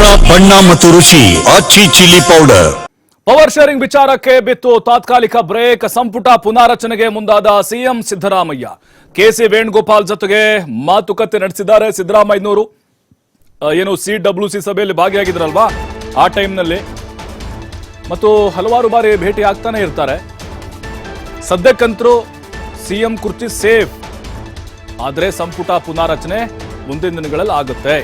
ಖಾರ ಬಣ್ಣ ಮತ್ತು ರುಚಿ Aachi chilli powder power sharing ವಿಚಾರಕ್ಕೆ ಬಿತ್ತು ತಾತ್ಕಾಲಿಕ ಬ್ರೇಕ್, ಸಂಪುಟ ಪುನಾರಚನೆಗೆ ಮುಂದಾದ ಸಿಎಂ ಸಿದ್ದರಾಮಯ್ಯ. ಕೆಸಿ ವೇಣುಗೋಪಾಲ್ ಜೊತೆಗೆ ಮಾತುಕತೆ ನಡೆಸಿದ್ದಾರೆ ಸಿದ್ದರಾಮಯ್ಯನವರು. ಏನು ಸಿ ಡಬ್ಲ್ಯೂ ಸಿ ಸಭೆಯಲ್ಲಿ ಭಾಗಿಯಾಗಿದ್ರಲ್ವಾ? ಆ ಟೈಮ್ನಲ್ಲಿ. ಮತ್ತು ಹಲವಾರು ಬಾರಿ ಭೇಟಿ ಆಗ್ತಾನೆ ಇರ್ತಾರೆ. ಸದ್ಯಕ್ಕಂತರೂ ಸಿಎಂ ಕುರ್ಚಿ ಸೇಫ್. ಆದರೆ ಸಂಪುಟ ಪುನಾರಚನೆ ಮುಂದಿನ ದಿನಗಳಲ್ಲಿ ಆಗುತ್ತೆ.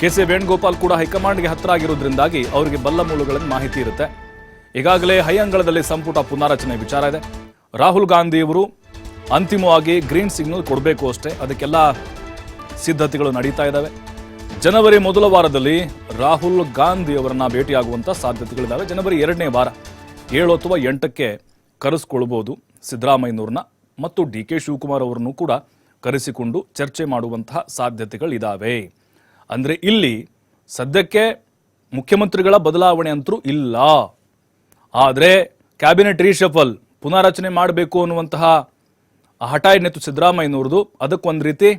ಕೆ ವೇಣುಗೋಪಾಲ್ ಕೂಡ ಹೈಕಮಾಂಡ್ಗೆ ಹತ್ತಿರ ಆಗಿರೋದ್ರಿಂದಾಗಿ ಅವರಿಗೆ ಬಲ್ಲ ಮೂಲಗಳಲ್ಲಿ ಮಾಹಿತಿ ಇರುತ್ತೆ. ಈಗಾಗಲೇ ಹೈಯಂಗಳದಲ್ಲಿ ಸಂಪುಟ ಪುನಾರಚನೆ ವಿಚಾರ ಇದೆ. ರಾಹುಲ್ ಗಾಂಧಿಯವರು ಅಂತಿಮವಾಗಿ ಗ್ರೀನ್ ಸಿಗ್ನಲ್ ಕೊಡಬೇಕು ಅಷ್ಟೇ. ಅದಕ್ಕೆಲ್ಲ ಸಿದ್ಧತೆಗಳು ನಡೀತಾ ಇದ್ದಾವೆ. ಜನವರಿ ಮೊದಲ ವಾರದಲ್ಲಿ ರಾಹುಲ್ ಗಾಂಧಿ ಅವರನ್ನ ಭೇಟಿಯಾಗುವಂಥ ಸಾಧ್ಯತೆಗಳಿದ್ದಾವೆ. ಜನವರಿ ಎರಡನೇ ವಾರ, ಏಳು ಅಥವಾ ಎಂಟಕ್ಕೆ ಕರೆಸ್ಕೊಳ್ಬೋದು ಸಿದ್ದರಾಮಯ್ಯನವ್ರನ್ನ ಮತ್ತು ಡಿ ಕೆ ಶಿವಕುಮಾರ್ ಅವರನ್ನು ಕೂಡ ಕರೆಸಿಕೊಂಡು ಚರ್ಚೆ ಮಾಡುವಂತಹ ಸಾಧ್ಯತೆಗಳಿದ್ದಾವೆ ಅಂದರೆ ಇಲ್ಲಿ ಸದ್ಯಕ್ಕೆ ಮುಖ್ಯಮಂತ್ರಿಗಳ ಬದಲಾವಣೆ ಅಂತರೂ ಇಲ್ಲ. ಆದರೆ ಕ್ಯಾಬಿನೆಟ್ ರೀಶಫಲ್ ಪುನಾರಚನೆ ಮಾಡಬೇಕು ಅನ್ನುವಂತಹ ಹಠ ಏನಿತ್ತು ಸಿದ್ದರಾಮಯ್ಯನವ್ರದ್ದು ಅದಕ್ಕೊಂದು ರೀತಿ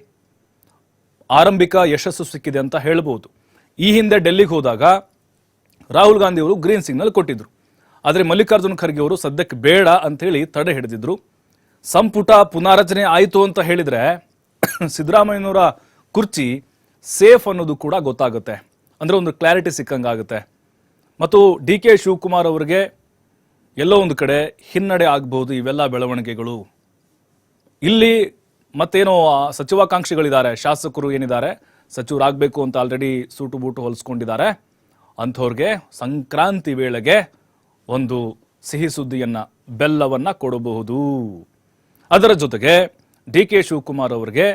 ಆರಂಭಿಕ ಯಶಸ್ಸು ಸಿಕ್ಕಿದೆ ಅಂತ ಹೇಳ್ಬೋದು. ಈ ಹಿಂದೆ ಡೆಲ್ಲಿಗೆ ಹೋದಾಗ ರಾಹುಲ್ ಗಾಂಧಿ ಅವರು ಗ್ರೀನ್ ಸಿಗ್ನಲ್ ಕೊಟ್ಟಿದ್ರು. ಆದರೆ ಮಲ್ಲಿಕಾರ್ಜುನ ಖರ್ಗೆ ಅವರು ಸದ್ಯಕ್ಕೆ ಬೇಡ ಅಂತೇಳಿ ತಡೆ ಹಿಡಿದಿದ್ರು. ಸಂಪುಟ ಪುನಾರಚನೆ ಆಯಿತು ಅಂತ ಹೇಳಿದರೆ ಸಿದ್ದರಾಮಯ್ಯನವರ ಕುರ್ಚಿ ಸೇಫ್ ಅನ್ನೋದು ಕೂಡ ಗೊತ್ತಾಗುತ್ತೆ. ಅಂದರೆ ಒಂದು ಕ್ಲಾರಿಟಿ ಸಿಕ್ಕಂಗಾಗುತ್ತೆ. ಮತ್ತು ಡಿ ಕೆ ಶಿವಕುಮಾರ್ ಅವರಿಗೆ ಎಲ್ಲೋ ಒಂದು ಕಡೆ ಹಿನ್ನಡೆ ಆಗಬಹುದು ಇವೆಲ್ಲ ಬೆಳವಣಿಗೆಗಳು. ಇಲ್ಲಿ ಮತ್ತೇನೋ ಸಚಿವಾಕಾಂಕ್ಷಿಗಳಿದ್ದಾರೆ, ಶಾಸಕರು ಏನಿದ್ದಾರೆ ಸಚಿವರಾಗಬೇಕು ಅಂತ ಆಲ್ರೆಡಿ ಸೂಟು ಬೂಟು ಹೊಲಿಸ್ಕೊಂಡಿದ್ದಾರೆ. ಅಂಥವ್ರಿಗೆ ಸಂಕ್ರಾಂತಿ ವೇಳೆಗೆ ಒಂದು ಸಿಹಿ ಸುದ್ದಿಯನ್ನು, ಬೆಲ್ಲವನ್ನು ಕೊಡಬಹುದು. ಅದರ ಜೊತೆಗೆ ಡಿ ಕೆ ಶಿವಕುಮಾರ್ ಅವರಿಗೆ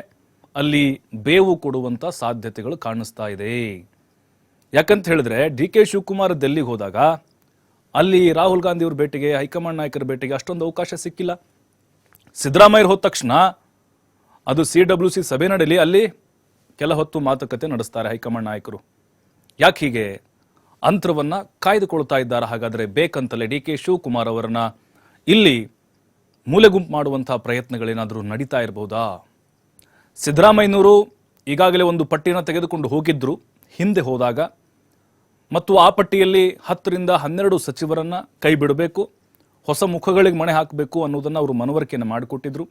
ಅಲ್ಲಿ ಬೇವು ಕೊಡುವಂತ ಸಾಧ್ಯತೆಗಳು ಕಾಣಿಸ್ತಾ ಇದೆ. ಯಾಕಂತ ಹೇಳಿದ್ರೆ ಡಿ ಕೆ ಶಿವಕುಮಾರ್ ದೆಲ್ಲಿಗೆ ಹೋದಾಗ ಅಲ್ಲಿ ರಾಹುಲ್ ಗಾಂಧಿ ಅವ್ರ ಭೇಟಿಗೆ, ಹೈಕಮಾಂಡ್ ನಾಯಕರ ಭೇಟಿಗೆ ಅಷ್ಟೊಂದು ಅವಕಾಶ ಸಿಕ್ಕಿಲ್ಲ. ಸಿದ್ದರಾಮಯ್ಯ ಹೋದ ತಕ್ಷಣ ಅದು ಸಿ ಡಬ್ಲ್ಯೂ ಸಿ ಸಭೆ ನಡೆಯಲಿ ಅಲ್ಲಿ ಕೆಲ ಹೊತ್ತು ಮಾತುಕತೆ ನಡೆಸ್ತಾರೆ ಹೈಕಮಾಂಡ್ ನಾಯಕರು. ಯಾಕೆ ಹೀಗೆ? ಅಂತರವನ್ನ ಕಾಯ್ದುಕೊಳ್ತಾ ಇದ್ದಾರೆ. ಹಾಗಾದರೆ ಬೇಕಂತಲೇ ಡಿ ಕೆ ಶಿವಕುಮಾರ್ ಅವರನ್ನ ಇಲ್ಲಿ ಮೂಲೆಗುಂಪು ಮಾಡುವಂತಹ ಪ್ರಯತ್ನಗಳೇನಾದರೂ ನಡೀತಾ ಇರಬಹುದಾ ಸಿದ್ದರಾಮಯ್ಯನವರು ಈಗಾಗಲೇ ಒಂದು ಪಟ್ಟಿಯನ್ನು ತೆಗೆದುಕೊಂಡು ಹೋಗಿದ್ದರು ಹಿಂದೆ ಹೋದಾಗ ಮತ್ತು ಆ ಪಟ್ಟಿಯಲ್ಲಿ ಹತ್ತರಿಂದ ಹನ್ನೆರಡು ಸಚಿವರನ್ನು ಕೈ ಬಿಡಬೇಕು ಹೊಸ ಮುಖಗಳಿಗೆ ಮಣೆ ಹಾಕಬೇಕು ಅನ್ನೋದನ್ನು ಅವರು ಮನವರಿಕೆಯನ್ನು ಮಾಡಿಕೊಟ್ಟಿದ್ರು.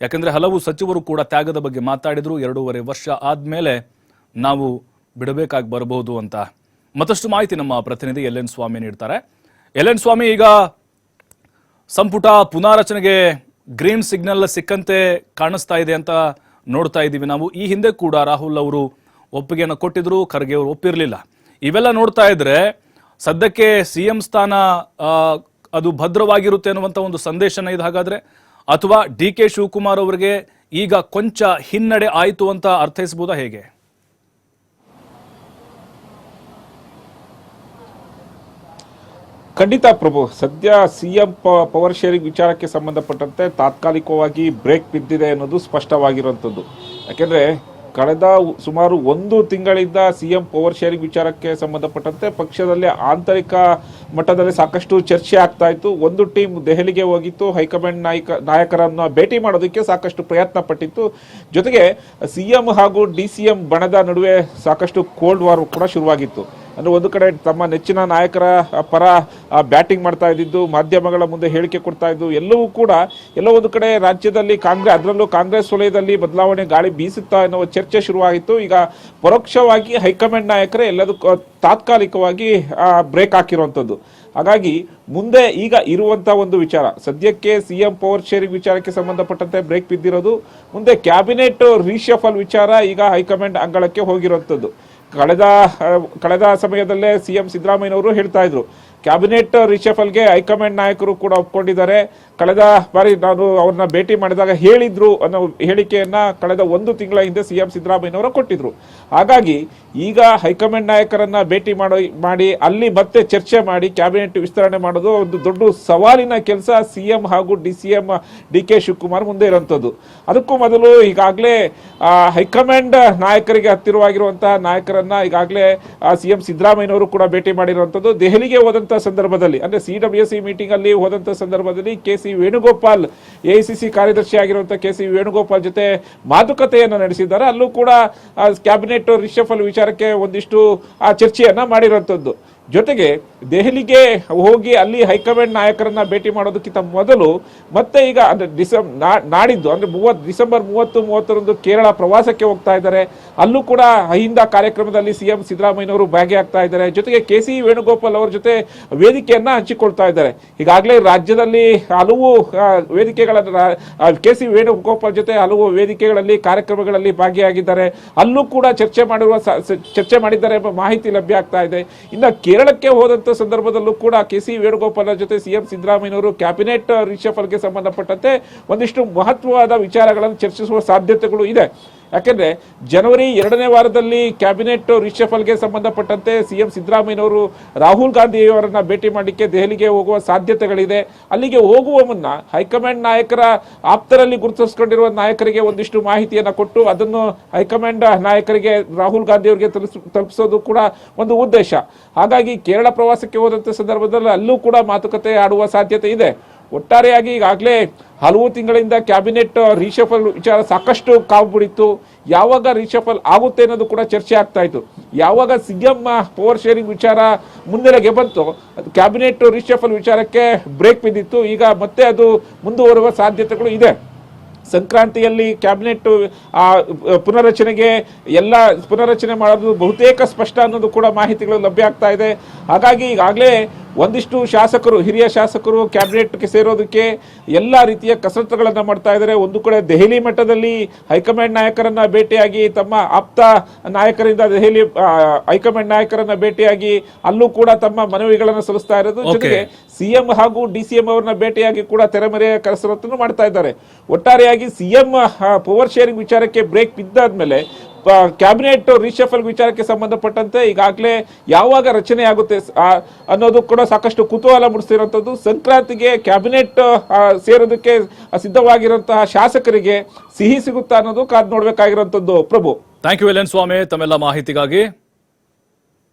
ಯಾಕೆಂದರೆ ಹಲವು ಸಚಿವರು ಕೂಡ ತ್ಯಾಗದ ಬಗ್ಗೆ ಮಾತಾಡಿದರು. ಎರಡೂವರೆ ವರ್ಷ ಆದಮೇಲೆ ನಾವು ಬಿಡಬೇಕಾಗಿ ಬರಬಹುದು ಅಂತ ಮತ್ತಷ್ಟು ಮಾಹಿತಿ ನಮ್ಮ ಪ್ರತಿನಿಧಿ ಎಲ್ ಎನ್ ಸ್ವಾಮಿ ನೀಡ್ತಾರೆ. ಎಲ್ ಎನ್ ಸ್ವಾಮಿ, ಈಗ ಸಂಪುಟ ಪುನಾರಚನೆಗೆ ಗ್ರೀನ್ ಸಿಗ್ನಲ್ ಸಿಕ್ಕಂತೆ ಕಾಣಿಸ್ತಾ ಇದೆ ಅಂತ ನೋಡ್ತಾ ಇದ್ದೀವಿ ನಾವು. ಈ ಹಿಂದೆ ಕೂಡ ರಾಹುಲ್ ಅವರು ಒಪ್ಪಿಗೆಯನ್ನು ಕೊಟ್ಟಿದ್ರು, ಖರ್ಗೆ ಅವರು ಒಪ್ಪಿರಲಿಲ್ಲ. ಇವೆಲ್ಲ ನೋಡ್ತಾ ಇದ್ರೆ ಸದ್ಯಕ್ಕೆ ಸಿ ಎಂ ಸ್ಥಾನ ಅದು ಭದ್ರವಾಗಿರುತ್ತೆ ಅನ್ನುವಂಥ ಒಂದು ಸಂದೇಶನ ಇದು. ಹಾಗಾದ್ರೆ ಅಥವಾ ಡಿ ಕೆ ಶಿವಕುಮಾರ್ ಅವರಿಗೆ ಈಗ ಕೊಂಚ ಹಿನ್ನಡೆ ಆಯಿತು ಅಂತ ಅರ್ಥೈಸಬಹುದಾ ಹೇಗೆ? ಖಂಡಿತ ಪ್ರಭು, ಸದ್ಯ ಸಿಎಂ ಪವರ್ ಶೇರಿಂಗ್ ವಿಚಾರಕ್ಕೆ ಸಂಬಂಧಪಟ್ಟಂತೆ ತಾತ್ಕಾಲಿಕವಾಗಿ ಬ್ರೇಕ್ ಬಿದ್ದಿದೆ ಅನ್ನೋದು ಸ್ಪಷ್ಟವಾಗಿರುವಂಥದ್ದು. ಯಾಕೆಂದರೆ, ಕಳೆದ ಸುಮಾರು ಒಂದು ತಿಂಗಳಿಂದ ಸಿಎಂ ಪವರ್ ಶೇರಿಂಗ್ ವಿಚಾರಕ್ಕೆ ಸಂಬಂಧಪಟ್ಟಂತೆ ಪಕ್ಷದಲ್ಲಿ ಆಂತರಿಕ ಮಟ್ಟದಲ್ಲಿ ಸಾಕಷ್ಟು ಚರ್ಚೆ ಆಗ್ತಾ ಇತ್ತು. ಒಂದು ಟೀಮ್ ದೆಹಲಿಗೆ ಹೋಗಿತ್ತು. ಹೈಕಮಾಂಡ್ ನಾಯಕ, ನಾಯಕರನ್ನು ಭೇಟಿ ಮಾಡೋದಕ್ಕೆ ಸಾಕಷ್ಟು ಪ್ರಯತ್ನ ಪಟ್ಟಿತ್ತು. ಜೊತೆಗೆ, ಸಿಎಂ ಹಾಗೂ ಡಿ ಸಿ ಎಂ ಬಣದ ನಡುವೆ ಸಾಕಷ್ಟು ಕೋಲ್ಡ್ ವಾರ್ ಕೂಡ ಶುರುವಾಗಿತ್ತು. ಅಂದ್ರೆ ಒಂದು ಕಡೆ ತಮ್ಮ ನೆಚ್ಚಿನ ನಾಯಕರ ಪರ ಬ್ಯಾಟಿಂಗ್ ಮಾಡ್ತಾ ಇದ್ದಿದ್ದು, ಮಾಧ್ಯಮಗಳ ಮುಂದೆ ಹೇಳಿಕೆ ಕೊಡ್ತಾ ಇದ್ದು, ಎಲ್ಲವೂ ಕೂಡ ಎಲ್ಲೋ ಒಂದು ಕಡೆ ರಾಜ್ಯದಲ್ಲಿ ಕಾಂಗ್ರೆಸ್ ಅದರಲ್ಲೂ ಕಾಂಗ್ರೆಸ್ ವಲಯದಲ್ಲಿ ಬದಲಾವಣೆ ಗಾಳಿ ಬೀಸುತ್ತಾ ಎನ್ನುವ ಚರ್ಚೆ ಶುರುವಾಗಿತ್ತು ಈಗ ಪರೋಕ್ಷವಾಗಿ ಹೈಕಮಾಂಡ್ ನಾಯಕರೇ ಎಲ್ಲದಕ್ಕೂ ತಾತ್ಕಾಲಿಕವಾಗಿ ಬ್ರೇಕ್ ಹಾಕಿರುವಂಥದ್ದು. ಹಾಗಾಗಿ ಮುಂದೆ ಈಗ ಇರುವಂತ ಒಂದು ವಿಚಾರ, ಸದ್ಯಕ್ಕೆ ಸಿಎಂ ಪವರ್ ಶೇರಿಂಗ್ ವಿಚಾರಕ್ಕೆ ಸಂಬಂಧಪಟ್ಟಂತೆ ಬ್ರೇಕ್ ಬಿದ್ದಿರೋದು, ಮುಂದೆ ಕ್ಯಾಬಿನೆಟ್ ರೀಶಫಲ್ ವಿಚಾರ ಈಗ ಹೈಕಮಾಂಡ್ ಅಂಗಳಕ್ಕೆ ಹೋಗಿರುವಂಥದ್ದು. ಕಳೆದ ಕಳೆದ ಸಮಯದಲ್ಲೇ ಸಿ ಎಂ ಸಿದ್ದರಾಮಯ್ಯನವರು ಹೇಳ್ತಾ ಇದ್ರು. ಕ್ಯಾಬಿನೆಟ್ ರಿಷಫಲ್ಗೆ ಹೈಕಮಾಂಡ್ ನಾಯಕರು ಕೂಡ ಒಪ್ಕೊಂಡಿದ್ದಾರೆ. ಕಳೆದ ಬಾರಿ ನಾನು ಅವ್ರನ್ನ ಭೇಟಿ ಮಾಡಿದಾಗ ಹೇಳಿದ್ರು ಅನ್ನೋ ಹೇಳಿಕೆಯನ್ನ ಕಳೆದ ಒಂದು ತಿಂಗಳ ಹಿಂದೆ ಸಿ ಎಂ ಸಿದ್ದರಾಮಯ್ಯನವರು ಕೊಟ್ಟಿದ್ರು. ಹಾಗಾಗಿ ಈಗ ಹೈಕಮಾಂಡ್ ನಾಯಕರನ್ನ ಭೇಟಿ ಮಾಡೋ, ಮಾಡಿ ಅಲ್ಲಿ ಮತ್ತೆ ಚರ್ಚೆ ಮಾಡಿ ಕ್ಯಾಬಿನೆಟ್ ವಿಸ್ತರಣೆ ಮಾಡೋದು ಒಂದು ದೊಡ್ಡ ಸವಾಲಿನ ಕೆಲಸ ಸಿಎಂ ಹಾಗೂ D C M D K Shivakumar ಮುಂದೆ ಇರುವಂಥದ್ದು ಅದಕ್ಕೂ ಮೊದಲು ಈಗಾಗಲೇ ಹೈಕಮಾಂಡ್ ನಾಯಕರಿಗೆ ಹತ್ತಿರವಾಗಿರುವಂತಹ ನಾಯಕರನ್ನ ಈಗಾಗಲೇ ಸಿ ಎಂ ಸಿದ್ದರಾಮಯ್ಯನವರು ಕೂಡ ಭೇಟಿ ಮಾಡಿರುವಂಥದ್ದು. ದೆಹಲಿಗೆ ಹೋದಂಥ ಸಂದರ್ಭದಲ್ಲಿ, ಅಂದ್ರೆ ಸಿ ಡಬ್ಲ್ಯೂ ಸಿ ಮೀಟಿಂಗ್ ಅಲ್ಲಿ ಹೋದಂತ ಸಂದರ್ಭದಲ್ಲಿ ಕೆ ಸಿ ವೇಣುಗೋಪಾಲ್ ಎಐಸಿಸಿ ಕಾರ್ಯದರ್ಶಿ ಆಗಿರುವಂತಹ ಕೆ ಸಿ ವೇಣುಗೋಪಾಲ್ ಜೊತೆ ಮಾತುಕತೆಯನ್ನು ನಡೆಸಿದ್ದಾರೆ. ಅಲ್ಲೂ ಕೂಡ ಕ್ಯಾಬಿನೆಟ್ ರಿಷಫಲ್ ವಿಚಾರಕ್ಕೆ ಒಂದಿಷ್ಟು, ಆ ಚರ್ಚೆಯನ್ನ ಮಾಡಿರುವಂತದ್ದು ಜೊತೆಗೆ ದೆಹಲಿಗೆ ಹೋಗಿ ಅಲ್ಲಿ ಹೈಕಮಾಂಡ್ ನಾಯಕರನ್ನ ಭೇಟಿ ಮಾಡೋದಕ್ಕಿಂತ ಮೊದಲು ಮತ್ತೆ ಈಗ ಅಂದ್ರೆ ಡಿಸೆಂಬ್ ನಾಡಿದ್ದು, ಅಂದ್ರೆ ಮೂವತ್ತು, ಡಿಸೆಂಬರ್ ಮೂವತ್ತು, ಮೂವತ್ತರಂದು ಕೇರಳ ಪ್ರವಾಸಕ್ಕೆ ಹೋಗ್ತಾ ಇದ್ದಾರೆ. ಅಲ್ಲೂ ಕೂಡ ಅಹಿಂದ ಕಾರ್ಯಕ್ರಮದಲ್ಲಿ ಸಿಎಂ ಸಿದ್ದರಾಮಯ್ಯನವರು ಭಾಗಿಯಾಗ್ತಾ ಇದ್ದಾರೆ. ಜೊತೆಗೆ ಕೆ ಸಿ ವೇಣುಗೋಪಾಲ್ ಅವರ ಜೊತೆ ವೇದಿಕೆಯನ್ನ ಹಂಚಿಕೊಳ್ತಾ ಇದ್ದಾರೆ. ಈಗಾಗಲೇ ರಾಜ್ಯದಲ್ಲಿ ಹಲವು ವೇದಿಕೆಗಳನ್ನು ಕೆ ಸಿ ವೇಣುಗೋಪಾಲ್ ಜೊತೆ ಹಲವು ವೇದಿಕೆಗಳಲ್ಲಿ, ಕಾರ್ಯಕ್ರಮಗಳಲ್ಲಿ ಭಾಗಿಯಾಗಿದ್ದಾರೆ. ಅಲ್ಲೂ ಕೂಡ ಚರ್ಚೆ ಮಾಡಿರುವ ಸ- ಸ- ಚರ್ಚೆ ಮಾಡಿದ್ದಾರೆ ಎಂಬ ಮಾಹಿತಿ ಲಭ್ಯ ಆಗ್ತಾ ಇದೆ. ಇನ್ನು ಕೇರಳಕ್ಕೆ ಹೋದಂತ ಸಂದರ್ಭದಲ್ಲೂ ಕೂಡ ಕೆ ಸಿ ವೇಣುಗೋಪಾಲ್ ಜೊತೆ ಸಿಎಂ ಸಿದ್ದರಾಮಯ್ಯನವರು ಕ್ಯಾಬಿನೆಟ್ ರಿಷಫಲ್ಗೆ ಸಂಬಂಧಪಟ್ಟಂತೆ ಒಂದಿಷ್ಟು ಮಹತ್ವವಾದ ವಿಚಾರಗಳನ್ನು ಚರ್ಚಿಸುವ ಸಾಧ್ಯತೆಗಳು ಇದೆ. ಯಾಕೆಂದ್ರೆ ಜನವರಿ ಎರಡನೇ ವಾರದಲ್ಲಿ ಕ್ಯಾಬಿನೆಟ್ ರಿಷಫಲ್ಗೆ ಸಂಬಂಧಪಟ್ಟಂತೆ ಸಿಎಂ ಸಿದ್ದರಾಮಯ್ಯನವರು ರಾಹುಲ್ ಗಾಂಧಿ ಅವರನ್ನ ಭೇಟಿ ಮಾಡಲಿಕ್ಕೆ ದೆಹಲಿಗೆ ಹೋಗುವ ಸಾಧ್ಯತೆಗಳಿದೆ. ಅಲ್ಲಿಗೆ ಹೋಗುವ ಮುನ್ನ ಹೈಕಮಾಂಡ್ ನಾಯಕರ ಆಪ್ತರಲ್ಲಿ ಗುರುತಿಸಿಕೊಂಡಿರುವ ನಾಯಕರಿಗೆ ಒಂದಿಷ್ಟು ಮಾಹಿತಿಯನ್ನು ಕೊಟ್ಟು ಅದನ್ನು ಹೈಕಮಾಂಡ್ ನಾಯಕರಿಗೆ ರಾಹುಲ್ ಗಾಂಧಿ ಅವರಿಗೆ ತಲುಪಿಸ್, ತಲುಪಿಸೋದು ಕೂಡ ಒಂದು ಉದ್ದೇಶ. ಹಾಗಾಗಿ ಕೇರಳ ಪ್ರವಾಸಕ್ಕೆ ಹೋದಂಥ ಸಂದರ್ಭದಲ್ಲಿ ಅಲ್ಲೂ ಕೂಡ ಮಾತುಕತೆ ಆಡುವ ಸಾಧ್ಯತೆ ಇದೆ. ಒಟ್ಟಾರೆಯಾಗಿ ಈಗಾಗಲೇ ಹಲವು ತಿಂಗಳಿಂದ ಕ್ಯಾಬಿನೆಟ್ ರೀಶಫಲ್ ವಿಚಾರ ಸಾಕಷ್ಟು ಕಾವು ಬಿಡಿತ್ತು ಯಾವಾಗ ರೀಶಫಲ್ ಆಗುತ್ತೆ ಅನ್ನೋದು ಕೂಡ ಚರ್ಚೆ ಆಗ್ತಾ ಇತ್ತು. ಯಾವಾಗ ಸಿಎಂ ಪವರ್ ಶೇರಿಂಗ್ ವಿಚಾರ ಮುನ್ನೆಲೆಗೆ ಬಂತು, ಅದು ಕ್ಯಾಬಿನೆಟ್ ರೀಶಫಲ್ ವಿಚಾರಕ್ಕೆ ಬ್ರೇಕ್ ಬಿದ್ದಿತ್ತು. ಈಗ ಮತ್ತೆ ಅದು ಮುಂದುವರುವ ಸಾಧ್ಯತೆಗಳು ಇದೆ. ಸಂಕ್ರಾಂತಿಯಲ್ಲಿ ಕ್ಯಾಬಿನೆಟ್ ಪುನರಚನೆಗೆ ಎಲ್ಲ ಪುನರಚನೆ ಮಾಡೋದು ಬಹುತೇಕ ಸ್ಪಷ್ಟ ಅನ್ನೋದು ಕೂಡ ಮಾಹಿತಿಗಳು ಲಭ್ಯ ಆಗ್ತಾ ಇದೆ. ಹಾಗಾಗಿ ಈಗಾಗಲೇ ಒಂದಿಷ್ಟು ಶಾಸಕರು ಹಿರಿಯ ಶಾಸಕರು ಕ್ಯಾಬಿನೆಟ್ಗೆ ಸೇರೋದಕ್ಕೆ ಎಲ್ಲ ರೀತಿಯ ಕಸರತ್ತುಗಳನ್ನು ಮಾಡ್ತಾ ಇದ್ದಾರೆ. ಒಂದು ಕಡೆ ದೆಹಲಿ ಮಟ್ಟದಲ್ಲಿ ಹೈಕಮಾಂಡ್ ನಾಯಕರನ್ನ ಭೇಟಿಯಾಗಿ ತಮ್ಮ ಆಪ್ತ ನಾಯಕರಿಂದ ದೆಹಲಿ ಹೈಕಮಾಂಡ್ ನಾಯಕರನ್ನ ಭೇಟಿಯಾಗಿ ಅಲ್ಲೂ ಕೂಡ ತಮ್ಮ ಮನವಿಗಳನ್ನು ಸಲ್ಲಿಸ್ತಾ ಇರೋದು. ಜೊತೆಗೆ ಸಿಎಂ ಹಾಗೂ ಡಿ ಸಿ ಎಂ ಅವರನ್ನ ಭೇಟಿಯಾಗಿ ಕೂಡ ತೆರೆಮರೆಯ ಕಸರತ್ತನ್ನು ಮಾಡ್ತಾ ಇದ್ದಾರೆ. ಒಟ್ಟಾರೆಯಾಗಿ ಸಿಎಂ ಪವರ್ ಶೇರಿಂಗ್ ವಿಚಾರಕ್ಕೆ ಬ್ರೇಕ್ ಬಿದ್ದಾದ್ಮೇಲೆ ಕ್ಯಾಬಿನೆಟ್ ರಿಷಫಲ್ ವಿಚಾರಕ್ಕೆ ಸಂಬಂಧಪಟ್ಟಂತೆ ಈಗಾಗಲೇ ಯಾವಾಗ ರಚನೆ ಆಗುತ್ತೆ ಅನ್ನೋದು ಕೂಡ ಸಾಕಷ್ಟು ಕುತೂಹಲ ಮೂಡಿಸ್ತಿರುವಂಥದ್ದು. ಸಂಕ್ರಾಂತಿಗೆ ಕ್ಯಾಬಿನೆಟ್ ಸೇರೋದಕ್ಕೆ ಸಿದ್ಧವಾಗಿರುವಂತಹ ಶಾಸಕರಿಗೆ ಸಿಹಿ ಸಿಗುತ್ತಾ ಅನ್ನೋದು ಕಾದ್ ನೋಡ್ಬೇಕಾಗಿರುವಂಥದ್ದು. ಪ್ರಭು. ಥ್ಯಾಂಕ್ ಯು ಎಲ್ ಸ್ವಾಮಿ ತಮ್ಮೆಲ್ಲ ಮಾಹಿತಿಗಾಗಿ.